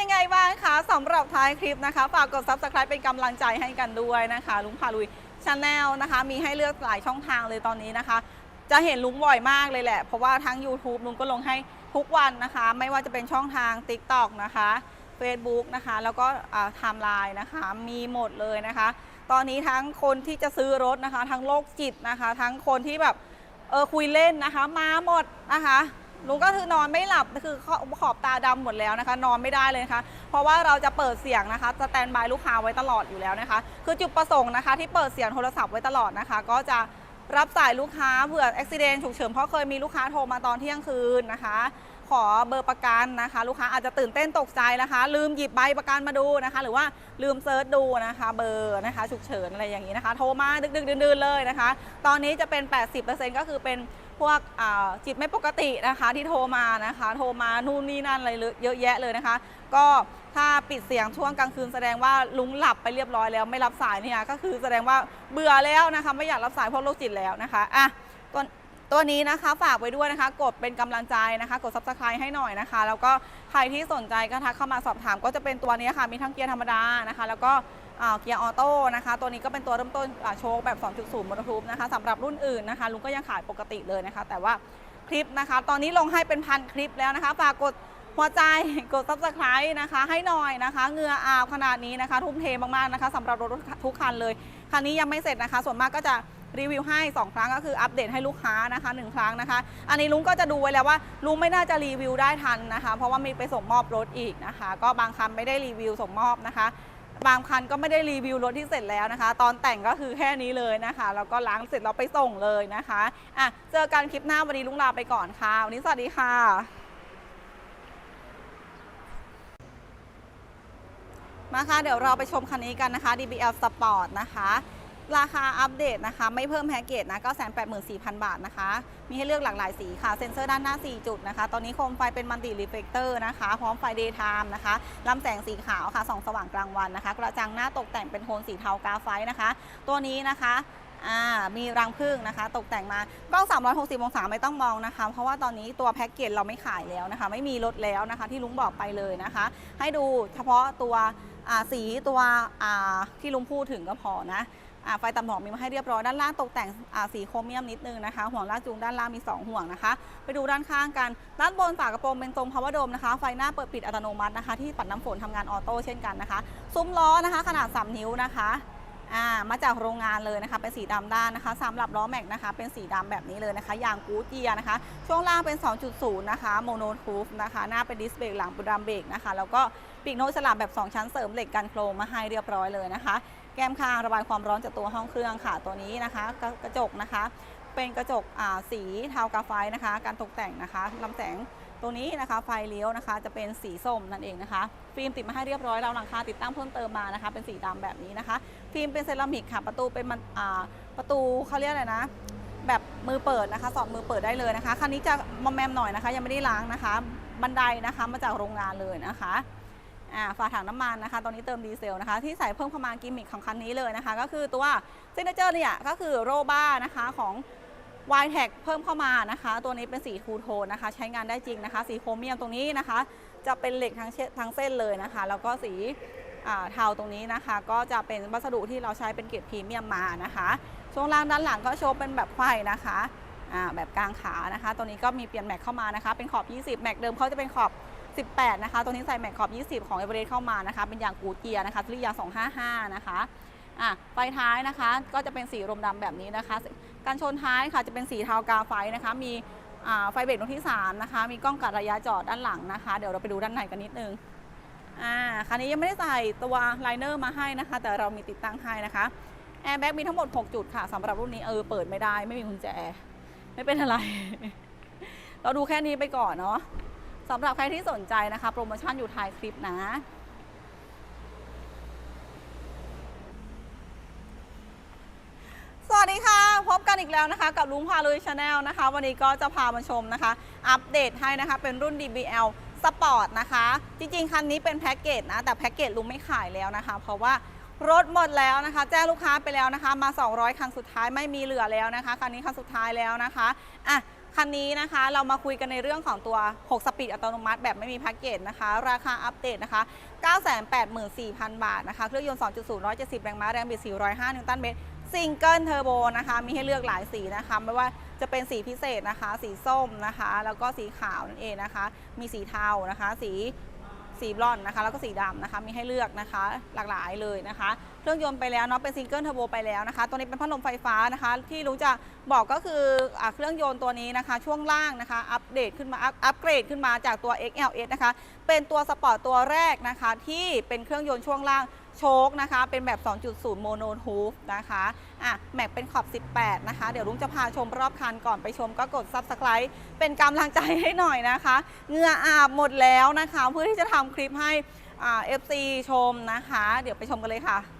ยังไงบ้างคะสำหรับท้ายคลิปนะคะ ฝากกด subscribe เป็นกำลังใจให้กันด้วยนะคะ ลุงพาลุยชาแนลนะคะ มีให้เลือกหลายช่องทางเลยตอนนี้นะคะ จะเห็นลุงบ่อยมากเลยแหละ เพราะว่าทั้ง YouTube ลุงก็ลงให้ทุกวันนะคะ ไม่ว่าจะเป็นช่องทาง TikTok นะคะ Facebook นะคะ แล้วก็ไทม์ไลน์นะคะ มีหมดเลยนะคะ ตอนนี้ทั้งคนที่จะซื้อรถนะคะ ทั้งโรคจิตนะคะ ทั้งคนที่แบบเออคุยเล่นนะคะ มาหมดนะคะ ลุงก็คือนอนไม่หลับคือขอบขอบตาดำหมดแล้วนะคะ นอนไม่ได้เลยนะคะ เพราะว่าเราจะเปิดเสียงนะคะสแตนบายลูกค้าไว้ตลอดอยู่แล้วนะคะ คือจุดประสงค์นะคะ ที่เปิดเสียงโทรศัพท์ไว้ตลอดนะคะ ก็จะรับสายลูกค้าเผื่ออุบิเหตุฉุกเฉินเพราะเคยมีลูกค้าโทรมาตอนเที่ยงคืนนะคะ ขอเบอร์ประกันนะคะ ลูกค้าอาจจะตื่นเต้นตกใจนะคะ ลืมหยิบใบประกันมาดูนะคะ หรือว่าลืมเซิร์ชดูนะคะ เบอร์นะคะฉุกเฉินอะไรอย่างนี้นะคะ โทรมาดึกๆดื่นๆเลยนะคะ ตอนนี้จะเป็น 80%ก็คือเป็น พวกจิตไม่ปกตินะคะที่โทรมานะคะ โทรมานู่นนี่นั่นอะไรเยอะแยะเลยนะคะ ก็ถ้าปิดเสียงช่วงกลางคืนแสดงว่าลุงหลับไปเรียบร้อยแล้วไม่รับสายเนี่ยก็คือแสดงว่าเบื่อแล้วนะคะไม่อยากรับสายเพราะโรคจิตแล้วนะคะอะตัวตัวนี้นะคะฝากไว้ด้วยนะคะ กดเป็นกำลังใจนะคะ กด subscribe ให้หน่อยนะคะ แล้วก็ใครที่สนใจก็ทักเข้ามาสอบถาม ก็จะเป็นตัวนี้ค่ะมีทั้งเกียร์ธรรมดานะคะ แล้วก็ เกียร์ออโต้นะคะตัวนี้ก็เป็นตัวเริ่มต้นโชคแบบ 2.0มอเตอร์ทูบนะคะสำหรับรุ่นอื่นนะคะลุงก็ยังขายปกติเลยนะคะ แต่ว่าคลิปนะคะ ตอนนี้ลงให้เป็นพันคลิปแล้วนะคะฝากกดหัวใจกด subscribe นะคะให้หน่อยนะคะเงืออาบขนาดนี้นะคะ ทุ่มเทมากๆนะคะสำหรับรถทุกคันเลย คันนี้ยังไม่เสร็จนะคะ ส่วนมากก็จะรีวิวให้ 2 ครั้งก็คืออัปเดตให้ลูกค้านะคะ 1 ครั้งนะคะ อันนี้ลุงก็จะดูไว้แล้วว่าลุงไม่น่าจะรีวิวได้ทันนะคะ เพราะว่ามีไปส่งมอบรถอีกนะคะ ก็บางคันไม่ได้รีวิวส่งมอบนะคะ บางคันก็ไม่ได้รีวิวรถที่เสร็จแล้วนะคะ ตอนแต่งก็คือแค่นี้เลยนะคะ แล้วก็ล้างเสร็จเราไปส่งเลยนะคะอะเจอกันคลิปหน้าวันนี้ลุงลาไปก่อนค่ะ วันนี้สวัสดีค่ะมาค่ะเดี๋ยวเราไปชมคันนี้กันนะคะ DBL Sport นะคะ ราคาอัปเดตนะคะ ไม่เพิ่มแพ็กเกจนะ 984,000 บาทนะคะ มีให้เลือกหลากหลายสีค่ะ เซ็นเซอร์ด้านหน้า 4 จุดนะคะ ตอนนี้โคมไฟเป็นมัลติรีเฟกเตอร์นะคะ พร้อมไฟเดย์ไทม์นะคะลำแสงสีขาวค่ะส่องสว่างกลางวันนะคะ กระจังหน้าตกแต่งเป็นโทนสีเทากาไฟนะคะ ตัวนี้นะคะมีรังผึ้งนะคะ ตกแต่งมากล้อง 360 องศาไม่ต้องมองนะคะ เพราะว่าตอนนี้ตัวแพ็กเกจเราไม่ขายแล้วนะคะ ไม่มีลดแล้วนะคะ ที่ลุงบอกไปเลยนะคะ ให้ดูเฉพาะตัวสีตัวที่ลุงพูดถึงก็พอนะ ไฟตัดหมอกมีมาให้เรียบร้อยด้านล่างตกแต่งสีโครเมียมนิดนึงนะคะ ห่วงลากจูงด้านล่างมี 2 ห่วงนะคะ ไปดูด้านข้างกัน ด้านบนฝากระโปรงเป็นทรง power dome นะคะ ไฟหน้าเปิดปิดอัตโนมัตินะคะ ที่ปัดน้ำฝนทำงานออโต้เช่นกันนะคะ ซุ้มล้อนะคะ ขนาด 3 นิ้วนะคะามาจากโรงงานเลยนะคะเป็นสีดำด้านนะคะสำหรับล้อแม็กนะคะ เป็นสีดำแบบนี้เลยนะคะยางกูดเกียร์นะคะ ช่วงล่างเป็น 2.0 นะคะโมโนทูฟนะคะ หน้าเป็นดิสเบรกหลังเป็นดรัมเบรกนะคะ แล้วก็ปีกโนตฉลามแบบ 2 ชั้นเสริมเหล็กกันโครมมาให้เรียบร้อยเลยนะคะ แก้มคางระบายความร้อนจากตัวห้องเครื่องค่ะตัวนี้นะคะกระกระจกนะคะ เป็นกระจกสีเทากาไฟนะคะ การตกแต่งนะคะลำแสงตรงนี้นะคะไฟเลี้ยวนะคะ จะเป็นสีส้มนั่นเองนะคะ ฟิล์มติดมาให้เรียบร้อยเราหลังคาติดตั้งเพิ่มเติมมานะคะ เป็นสีดำแบบนี้นะคะ ฟิล์มเป็นเซรามิกค่ะ ประตูเป็นมันประตูเขาเรียกอะไรนะ แบบมือเปิดนะคะ สอดมือเปิดได้เลยนะคะคันนี้จะมอมแมมหน่อยนะคะ ยังไม่ได้ล้างนะคะ บันไดนะคะมาจากโรงงานเลยนะคะ ฝาถังน้ำมันนะคะ ตอนนี้เติมดีเซลนะคะ ที่ใส่เพิ่มเข้ามากิมมิคของคันนี้เลยนะคะ ก็คือตัวเซนเจอร์เนี่ยก็คือโรบ้านะคะของ y t e c เพิ่มเข้ามานะคะ ตัวนี้เป็นสีทูโทนนะคะ ใช้งานได้จริงนะคะ สีโครเมียมตรงนี้นะคะ จะเป็นเหล็กทั้งเชทั้งเส้นเลยนะคะ แล้วก็สีเทาตรงนี้นะคะ ก็จะเป็นวัสดุที่เราใช้เป็นเกรดพรีเมียมมานะคะช่วงล่างด้านหลังก็โชว์เป็นแบบไขว้นะคะแบบกลางขานะคะ ตัวนี้ก็มีเปลี่ยนแม็กเข้ามานะคะ เป็นขอบ 20 แม็กเดิมเขาจะเป็นขอบ 18 นะคะ ตัวนี้ใส่แม็กขอบ 20 ของเอเวอเรสต์เข้ามานะคะ เป็นยางกูดเกียร์นะคะทุกยาง255 นะคะอะไฟท้ายนะคะ ก็จะเป็นสีรมดำแบบนี้นะคะ การชนท้ายค่ะจะเป็นสีเทากาไฟนะคะ มีอ่าไฟเบรกดวงที่ 3 นะคะ มีกล้องกัดระยะจอดด้านหลังนะคะ เดี๋ยวเราไปดูด้านในกันนิดนึงอ่าคันนี้ยังไม่ได้ใส่ตัวไลเนอร์มาให้นะคะ แต่เรามีติดตั้งให้นะคะแอร์แบ็กมีทั้งหมด 6 จุดค่ะสำหรับรุ่นนี้เออเปิดไม่ได้ ไม่มีกุญแจ ไม่เป็นอะไร เราดูแค่นี้ไปก่อนเนาะ สำหรับใครที่สนใจนะคะ โปรโมชั่นอยู่ท้ายคลิปนะ สวัสดีค่ะ พบกันอีกแล้วนะคะ กับลุงพาลุยชาแนลนะคะ วันนี้ก็จะพามาชมนะคะ อัปเดตให้นะคะ เป็นรุ่น DBL Sport นะคะ จริงๆ คันนี้เป็นแพ็กเกจนะ แต่แพ็กเกจลุงไม่ขายแล้วนะคะ เพราะว่ารถหมดแล้วนะคะ แจ้งลูกค้าไปแล้วนะคะ มา 200 คันสุดท้ายไม่มีเหลือแล้วนะคะ คันนี้คันสุดท้ายแล้วนะคะอะ คันนี้นะคะเรามาคุยกันในเรื่องของตัว 6 สปีดอัตโนมัติแบบไม่มีแพ็กเกจนะคะ ราคาอัปเดตนะคะ 984,000 บาทนะคะ เครื่องยนต์ 2.0 170 แรงม้า แรงบิด 405 นิวตันเมตรซิงเกิลเทอร์โบนะคะ มีให้เลือกหลายสีนะคะ ไม่ว่าจะเป็นสีพิเศษนะคะ สีส้มนะคะ แล้วก็สีขาวนั่นเองนะคะ มีสีเทานะคะ สี สีบลอนนะคะแล้วก็สีดำนะคะมีให้เลือกนะคะหลากหลายเลยนะคะ เครื่องยนต์ไปแล้วเนาะเป็นซิงเกิลเทอร์โบไปแล้วนะคะ ตัวนี้เป็นพัดลมไฟฟ้านะคะ ที่รู้จะบอกก็คืออเครื่องยนต์ตัวนี้นะคะ ช่วงล่างนะคะ อัปเดตขึ้นมาอัพอัปเกรดขึ้นมาจากตัว XLS นะคะ เป็นตัวสปอร์ตตัวแรกนะคะ ที่เป็นเครื่องยนต์ช่วงล่าง โชคนะคะ เป็นแบบ 2.0 โมโนฮูฟนะคะอะแม็กเป็นขอบ 18 นะคะ เดี๋ยวลุงจะพาชมรอบคันก่อนไปชมก็กด Subscribe เป็นกำลังใจให้หน่อยนะคะเหงื่ออาบหมดแล้วนะคะ เพื่อที่จะทำคลิปให้อ่า FC ชมนะคะ เดี๋ยวไปชมกันเลยค่ะ